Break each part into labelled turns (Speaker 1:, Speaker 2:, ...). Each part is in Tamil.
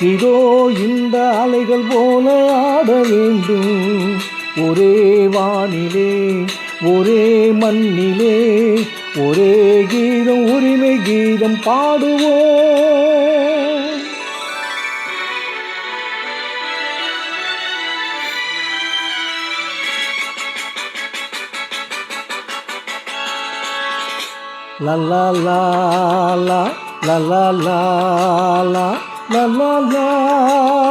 Speaker 1: இதோ இந்த அலைகள் போல ஆட வேண்டும். ஒரே வானிலே ஒரே மண்ணிலே ஒரே கீதம் உரிமை கீதம் பாடுவோம். லல்லா லா லா la லா லா la la la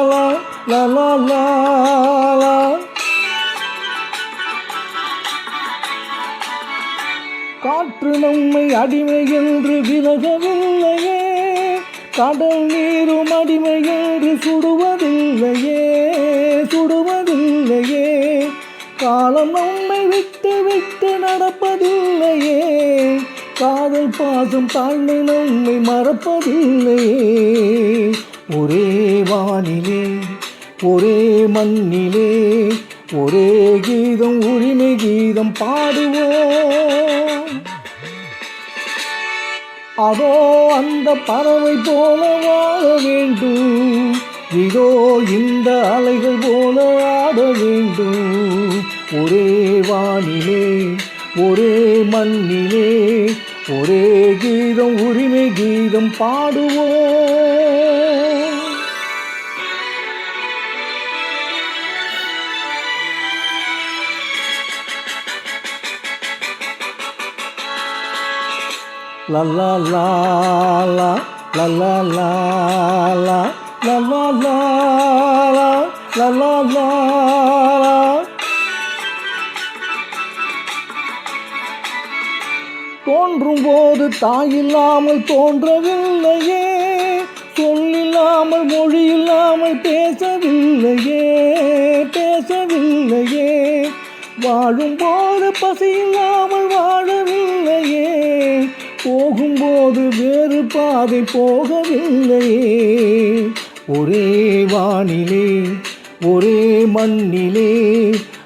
Speaker 1: la la la la la. காற்று நம்மை அடிமை என்று விலகவில்லையே. கடல் நீரும் அடிமை என்று சுடுவதில்லையே. சுடுவதில்லையே. காலம் நம்மை விட்டு விட்டு நடப்பதில்லை காதல் பாசம் தாழ்நிலை நம்மை மறப்பதில்லையே. ஒரே வானிலே ஒரே மண்ணிலே ஒரே கீதம் உரிமை கீதம் பாடுவோம். அதோ அந்த பறவை போல வாழ வேண்டும். இதோ இந்த அலைகள் போல ஆட வேண்டும். ஒரே வானிலே ஒரே மண்ணிலே ஒரே கீதம் உரிமை கீதம் பாடுவோம் லல்லா லாலா லல்லா லாலா லல்லா லாலா லல்லா லா தோன்றும் போது தாயில்லாமல் தோன்றவில்லையே சொல்லில்லாமல் மொழி இல்லாமல் பேசவில்லையே பேசவில்லையே. வாழும்போது பசி இல்லாமல் வாழவில்லையே போகும்போது வேறு பாதை போகவில்லையே. ஒரே வானிலே ஒரே மண்ணிலே